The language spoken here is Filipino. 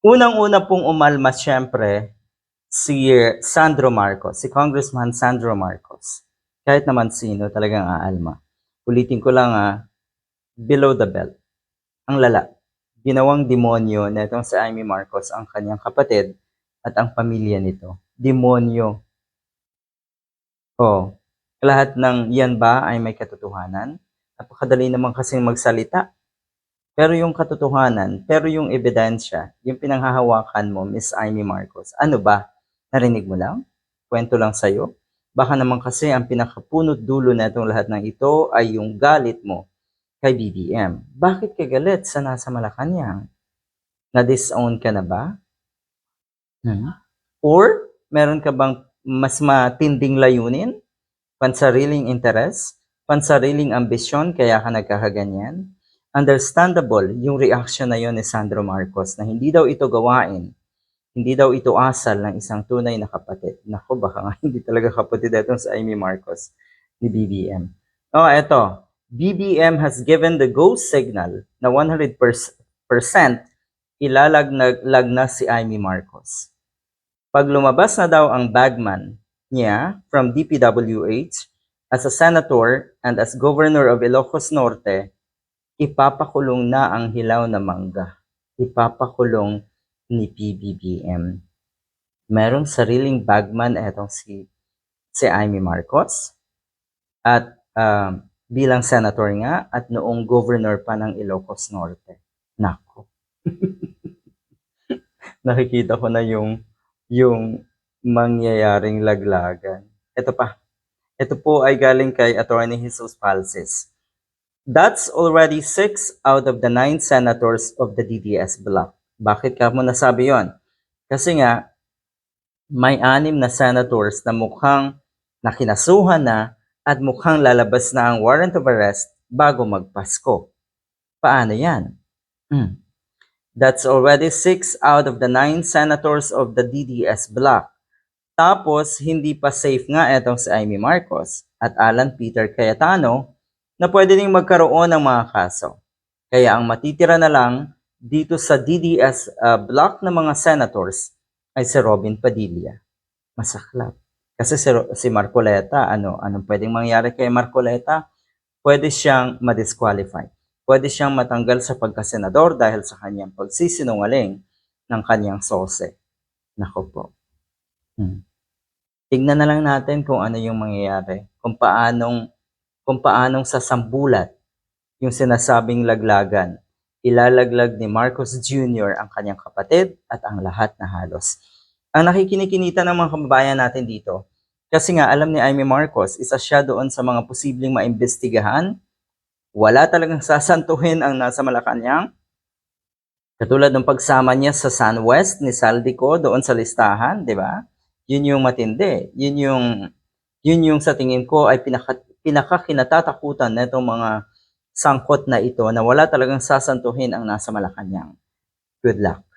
Unang-una pong umalma siyempre si Sandro Marcos, si Congressman Sandro Marcos. Kahit naman sino talagang aalma. Ulitin ko lang ah, below the belt. Ang lala. Ginawang demonyo na itong si Amy Marcos ang kanyang kapatid at ang pamilya nito. Demonyo. Oh, lahat ng yan ba ay may katotohanan? Napakadali naman kasing magsalita. Pero yung katotohanan, pero yung ebidensya, yung pinanghahawakan mo, Miss Amy Marcos, ano ba? Narinig mo lang? Kwento lang sa'yo? Baka naman kasi ang pinakapunot dulo na itong lahat ng ito ay yung galit mo kay BBM. Bakit ka galit sa nasa Malacanang? Na-disown ka na ba? Hmm? Or meron ka bang mas matinding layunin? Pansariling interes? Pansariling ambisyon kaya ka nagkakaganyan? Understandable yung reaction na yon ni Sandro Marcos na hindi daw ito gawain, hindi daw ito asal ng isang tunay na kapatid. Nako, baka nga hindi talaga kapatid itong si Amy Marcos ni BBM. Oh, eto. BBM has given the go signal na 100% ilalagnag na si Amy Marcos. Pag lumabas na daw ang bagman niya from DPWH as a senator and as governor of Ilocos Norte, ipapakulong na ang hilaw na mangga. Ipapakulong ni PBBM. Merong sariling bagman etong si si Amy Marcos at ah, bilang senator nga at noong governor pa ng Ilocos Norte. Nako. Nakikita ko na yung yung mangyayaring laglagan. Ito pa. Ito po ay galing kay Attorney Jesus Palces. That's already six out of the nine senators of the DDS bloc. Bakit ka mo nasabi yon? Kasi nga, may anim na senators na mukhang nakinasuhan na at mukhang lalabas na ang warrant of arrest bago magpasko. Paano yan? Hmm. That's already six out of the nine senators of the DDS bloc. Tapos, hindi pa safe nga etong si Amy Marcos at Alan Peter Cayetano na pwede ding magkaroon ng mga kaso. Kaya ang matitira na lang dito sa DDS uh, block ng mga senators ay si Robin Padilla. Masaklap. Kasi si, si Marcoleta, ano, anong pwedeng mangyari kay Marcoleta? Pwede siyang ma-disqualify. Pwede siyang matanggal sa pagkasenador dahil sa kanyang pagsisinungaling ng kanyang sose. Nako po. Hmm. Tignan na lang natin kung ano yung mangyayari. Kung paanong, kung paanong sasambulat yung sinasabing laglagan. Ilalaglag ni Marcos Jr. ang kanyang kapatid at ang lahat na halos. Ang nakikinikinita ng mga kababayan natin dito, kasi nga alam ni Amy Marcos, isa siya doon sa mga posibleng maimbestigahan. Wala talagang sasantuhin ang nasa Malacanang. Katulad ng pagsama niya sa Sunwest ni Saldico doon sa listahan, di ba? Yun yung matindi. Yun yung, yun yung sa tingin ko ay pinaka, pinakakinatatakutan na itong mga sangkot na ito na wala talagang sasantuhin ang nasa Malacanang. Good luck.